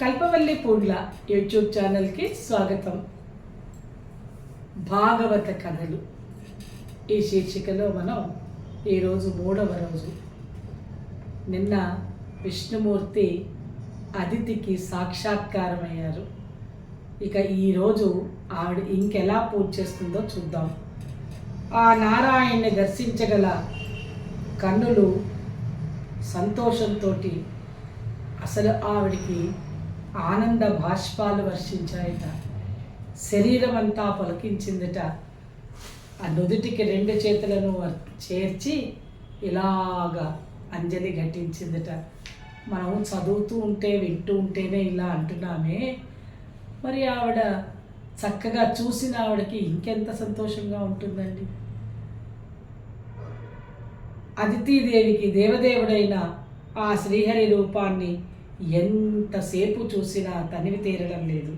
కల్పవల్లి పూడ్ల YouTube ఛానల్కి స్వాగతం. భాగవత కథలు. ఈ శీర్షికలో మనం ఈరోజు మూడవ రోజు. నిన్న విష్ణుమూర్తి అతిథికి సాక్షాత్కారమయ్యారు. ఇక ఈరోజు ఆవిడ ఇంకెలా పూజ చేస్తుందో చూద్దాం. ఆ నారాయణ్ణి దర్శించగల కన్నులు సంతోషంతో అసలు ఆవిడికి ఆనంద భాష్పాలు వర్షించాయట. శరీరం అంతా పలికించిందిట. ఆ నుదుటికి రెండు చేతులను వర్- చేర్చి ఇలాగా అంజలి ఘటించిందిట. మనం చదువుతూ ఉంటే వింటూ ఉంటేనే ఇలా అంటున్నామే. మరి ఆవిడ చక్కగా చూసిన ఆవిడకి ఇంకెంత సంతోషంగా ఉంటుందండి. అదితీదేవికి దేవదేవుడైన ఆ శ్రీహరి రూపాన్ని ఎంతసేపు చూసినా తనివి తీరడం లేదు.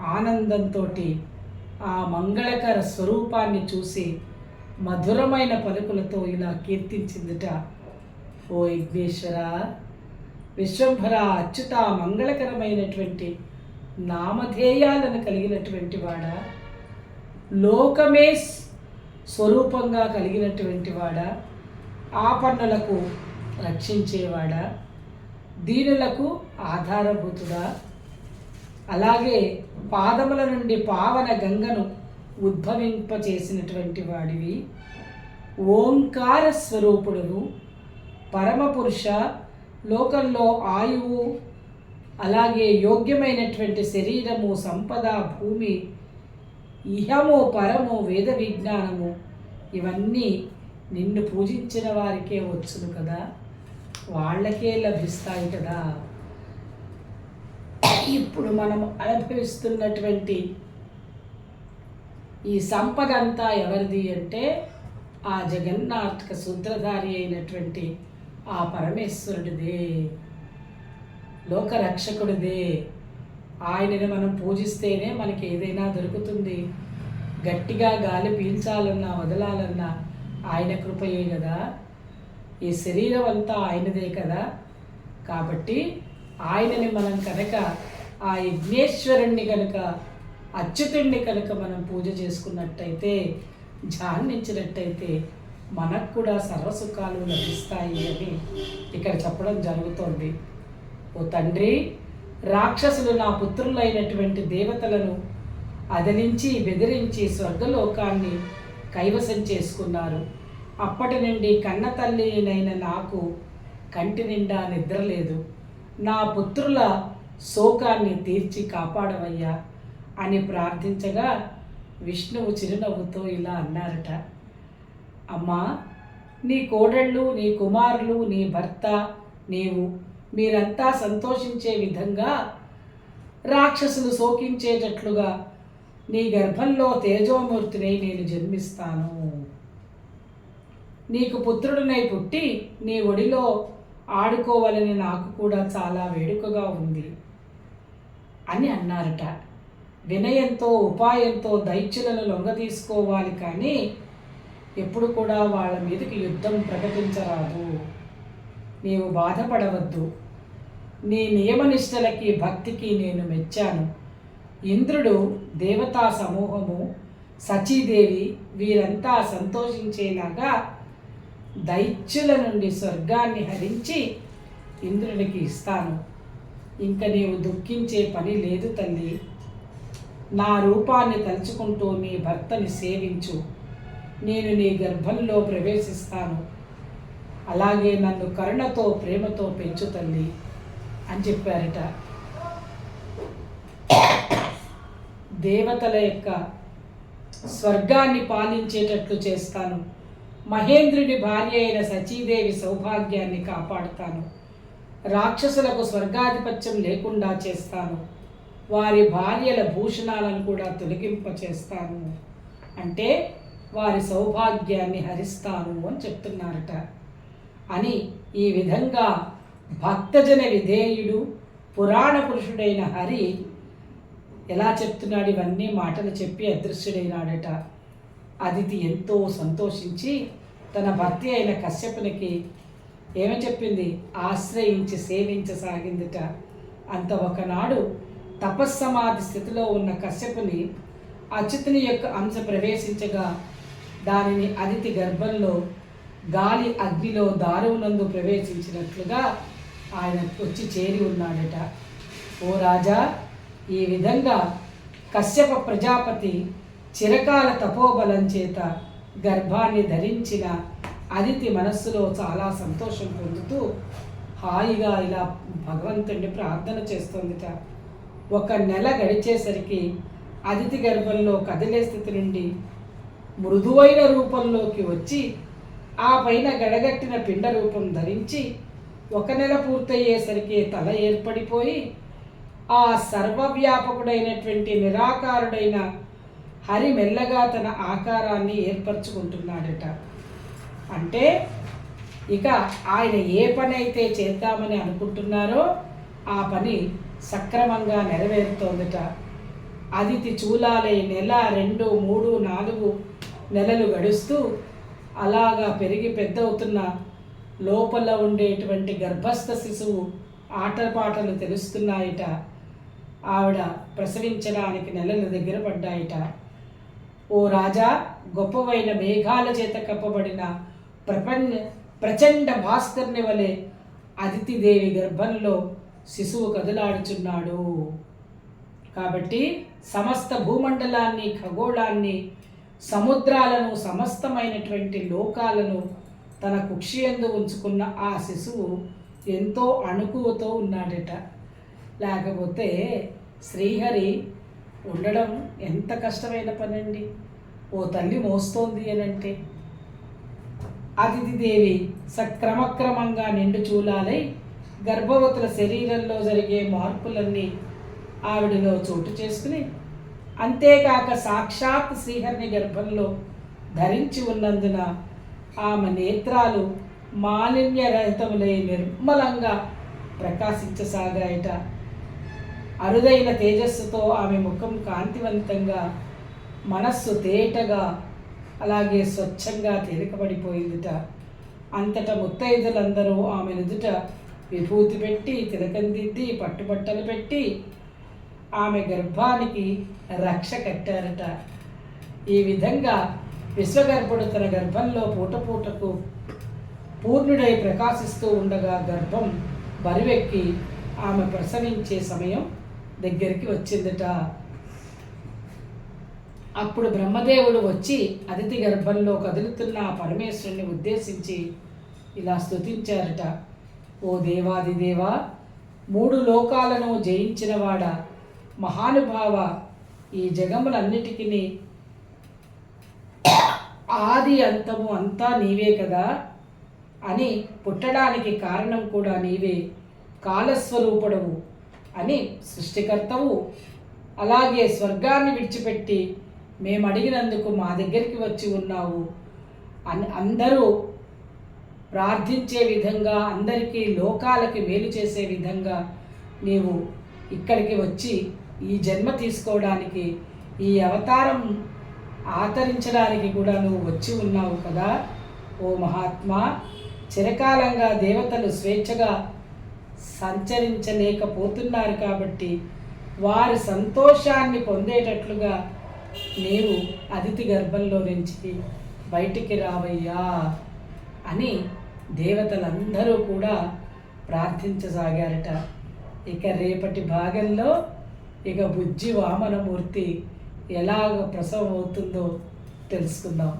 ఆనందంతో ఆ మంగళకర స్వరూపాన్ని చూసి మధురమైన పలుకులతో ఇలా కీర్తించిందిట. ఓ యజ్ఞేశ్వర విశ్వంభర అచ్యుత మంగళకరమైనటువంటి నామధేయాలను కలిగినటువంటి వాడా? లోకమే స్వరూపంగా కలిగినటువంటి వాడా? ఆపన్నులకు రక్షించేవాడా? దీనులకు ఆధారభూతుడా? అలాగే పాదముల నుండి పావన గంగను ఉద్భవింపచేసినటువంటి వాడివి. ఓంకార స్వరూపుడును పరమపురుష లోకంలో ఆయువు అలాగే యోగ్యమైనటువంటి శరీరము సంపద భూమి ఇహము పరము వేద విజ్ఞానము ఇవన్నీ నిన్ను పూజించిన వారికే వచ్చును కదా. వాళ్ళకే లభిస్తాయి కదా. ఇప్పుడు మనం అనుభవిస్తున్నటువంటి ఈ సంపద అంతా ఎవరిది అంటే ఆ జగన్నాథక సూత్రధారి అయినటువంటి ఆ పరమేశ్వరుడిదే లోకరక్షకుడిదే. ఆయనని మనం పూజిస్తేనే మనకి ఏదైనా దొరుకుతుంది. గట్టిగా గాలి పీల్చాలన్నా వదలాలన్నా ఆయన కృపయే కదా. ఈ శరీరం అంతా ఆయనదే కదా? కాబట్టి ఆయనని మనం కనుక ఆ యజ్ఞేశ్వరుణ్ణి కనుక అచ్యుతుణ్ణి కనుక మనం పూజ చేసుకున్నట్టయితే ధ్యానించినట్టయితే మనకు కూడా సర్వసుఖాలు లభిస్తాయి అని ఇక్కడ చెప్పడం జరుగుతోంది. ఓ తండ్రి రాక్షసులు నా పుత్రులైనటువంటి దేవతలను అదలించి బెదిరించి స్వర్గలోకాన్ని కైవసం చేసుకున్నారు. అప్పటి నుండి కన్న తల్లినైన నాకు కంటి నిండా నిద్రలేదు నా పుత్రుల శోకాన్ని తీర్చి కాపాడవయ్యా అని ప్రార్థించగా విష్ణువు చిరునవ్వుతో ఇలా అన్నారట. అమ్మా నీ కోడళ్ళు నీ కుమారులు నీ భర్త నీవు మీరంతా సంతోషించే విధంగా రాక్షసులు శోకించేటట్లుగా నీ గర్భంలో తేజోమూర్తినై నేను జన్మిస్తాను. నీకు పుత్రుడినై పుట్టి నీ ఒడిలో ఆడుకోవాలని నాకు కూడా చాలా వేడుకగా ఉంది అని అన్నారట. వినయంతో ఉపాయంతో దైత్యులను లొంగ తీసుకోవాలి కానీ ఎప్పుడు కూడా వాళ్ళ మీదకి యుద్ధం ప్రకటించరాదు. నీవు బాధపడవద్దు. నీ నియమనిష్టలకి భక్తికి నేను మెచ్చాను. ఇంద్రుడు దేవతా సమూహము సచీదేవి వీరంతా సంతోషించేలాగా దైత్యుల నుండి స్వర్గాన్ని హరించి ఇంద్రునికి ఇస్తాను. ఇంక నీవు దుఃఖించే పని లేదు తల్లి. నా రూపాన్ని తలుచుకుంటూ నీ భర్తని సేవించు. నేను నీ గర్భంలో ప్రవేశిస్తాను. అలాగే నన్ను కరుణతో ప్రేమతో పెంచు తల్లి అని చెప్పారట. దేవతల యొక్క స్వర్గాన్ని పాలించేటట్లు చేస్తాను. మహేంద్రుడి భార్య అయిన సచీదేవి సౌభాగ్యాన్ని కాపాడుతాను. రాక్షసులకు స్వర్గాధిపత్యం లేకుండా చేస్తాను. వారి భార్యల భూషణాలను కూడా తొలగింప చేస్తాను. అంటే వారి సౌభాగ్యాన్ని హరిస్తాను అని చెప్తున్నారట. అని ఈ విధంగా భక్తజన విధేయుడు పురాణ పురుషుడైన హరి ఎలా చెప్తున్నాడు? ఇవన్నీ మాటలు చెప్పి అదృశ్యుడైనాడట. అదితి ఎంతో సంతోషించి తన భర్త అయిన కశ్యపునికి ఏమని చెప్పింది? ఆశ్రయించి సేవించసాగిందిట. అంత ఒకనాడు తపస్సమాధి స్థితిలో ఉన్న కశ్యపుని అచ్యుతుని యొక్క అంశ ప్రవేశించగా దానిని అదితి గర్భంలో గాలి అగ్నిలో దారువునందు ప్రవేశించినట్లుగా ఆయన వచ్చి చేరి ఉన్నాడట. ఓ రాజా ఈ విధంగా కశ్యప ప్రజాపతి చిరకాల తపోబలం చేత గర్భాన్ని ధరించిన అదితి మనస్సులో చాలా సంతోషం పొందుతూ హాయిగా ఇలా భగవంతుడిని ప్రార్థన చేస్తుందిట. ఒక నెల గడిచేసరికి అదితి గర్భంలో కదిలే స్థితి నుండి మృదువైన రూపంలోకి వచ్చి ఆ పైన గడగట్టిన పిండ రూపం ధరించి ఒక నెల పూర్తయ్యేసరికి తల ఏర్పడిపోయి ఆ సర్వవ్యాపకుడైనటువంటి నిరాకారుడైన హరి మెల్లగా తన ఆకారాన్ని ఏర్పరచుకుంటున్నాడట. అంటే ఇక ఆయన ఏ పని అయితే చేద్దామని అనుకుంటున్నారో ఆ పని సక్రమంగా నెరవేరుతోందట. అదితి చూలాలే నెల రెండు మూడు నాలుగు నెలలు గడుస్తూ అలాగా పెరిగి పెద్ద అవుతున్న లోపల ఉండేటువంటి గర్భస్థ శిశువు ఆటపాటలు తెలుస్తున్నాయట. ఆవిడ ప్రసవించడానికి నెలలు దగ్గర పడ్డాయిట. ఓ రాజా గొప్పవైన మేఘాల చేత కప్పబడిన ప్రపంచ ప్రచండ భాస్కర్ని వలె అదితిదేవి గర్భంలో శిశువు కదలాడుచున్నాడు. కాబట్టి సమస్త భూమండలాన్ని ఖగోళాన్ని సముద్రాలను సమస్తమైనటువంటి లోకాలను తన కుక్షియందు ఉంచుకున్న ఆ శిశువు ఎంతో అణుకువతో ఉన్నాడట. లేకపోతే శ్రీహరి ఉండడం ఎంత కష్టమైన పనండి? ఓ తల్లి మోస్తోంది అని అంటే అతిథిదేవి సక్రమక్రమంగా నిండు చూలాలై గర్భవతుల శరీరంలో జరిగే మార్పులన్నీ ఆవిడలో చోటు చేసుకుని అంతేకాక సాక్షాత్ శ్రీహరిని గర్భంలో ధరించి ఉన్నందున ఆమె నేత్రాలు మాలిన్యరహితములై నిర్మలంగా ప్రకాశించసాగాయట. అరుదైన తేజస్సుతో ఆమె ముఖం కాంతివంతంగా మనస్సు తేటగా అలాగే స్వచ్ఛంగా తేలికపడిపోయిందిట. అంతట ముత్తైదులందరూ ఆమె నుదుట విభూతి పెట్టి తిలకందిద్ది పట్టుబట్టలు పెట్టి ఆమె గర్భానికి రక్ష కట్టారట. ఈ విధంగా విశ్వగర్భుడు తన గర్భంలో పూట పూటకు పూర్ణుడై ప్రకాశిస్తూ ఉండగా గర్భం బరువెక్కి ఆమె ప్రసవించే సమయం దగ్గరికి వచ్చిందట. అప్పుడు బ్రహ్మదేవుడు వచ్చి అతిథి గర్భంలో కదులుతున్న ఆ పరమేశ్వరుని ఉద్దేశించి ఇలా స్తుతించారట. ఓ దేవాదిదేవా మూడు లోకాలను జయించినవాడ మహానుభావ ఈ జగములన్నిటికీ ఆది అంతము అంతా నీవే కదా? అని పుట్టడానికి కారణం కూడా నీవే. కాలస్వరూపుడవు. అని సృష్టికర్తవు. అలాగే స్వర్గాన్ని విడిచిపెట్టి మేము అడిగినందుకు మా దగ్గరికి వచ్చి ఉన్నావు అని అందరూ ప్రార్థించే విధంగా అందరికీ లోకాలకి మేలు చేసే విధంగా నీవు ఇక్కడికి వచ్చి ఈ జన్మ తీసుకోవడానికి ఈ అవతారం ఆచరించడానికి కూడా నువ్వు వచ్చి ఉన్నావు కదా. ఓ మహాత్మా చిరకాలంగా దేవతలు స్వేచ్ఛగా సంచరించలేకపోతున్నారు కాబట్టి వారి సంతోషాన్ని పొందేటట్లుగా నీవు అతిథి గర్భంలో నుంచి బయటికి రావయ్యా అని దేవతలందరూ కూడా ప్రార్థించసాగారట. ఇక రేపటి భాగంలో ఇక బుజ్జి వామనమూర్తి ఎలాగ ప్రసవం అవుతుందో తెలుసుకుందాం.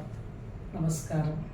నమస్కారం.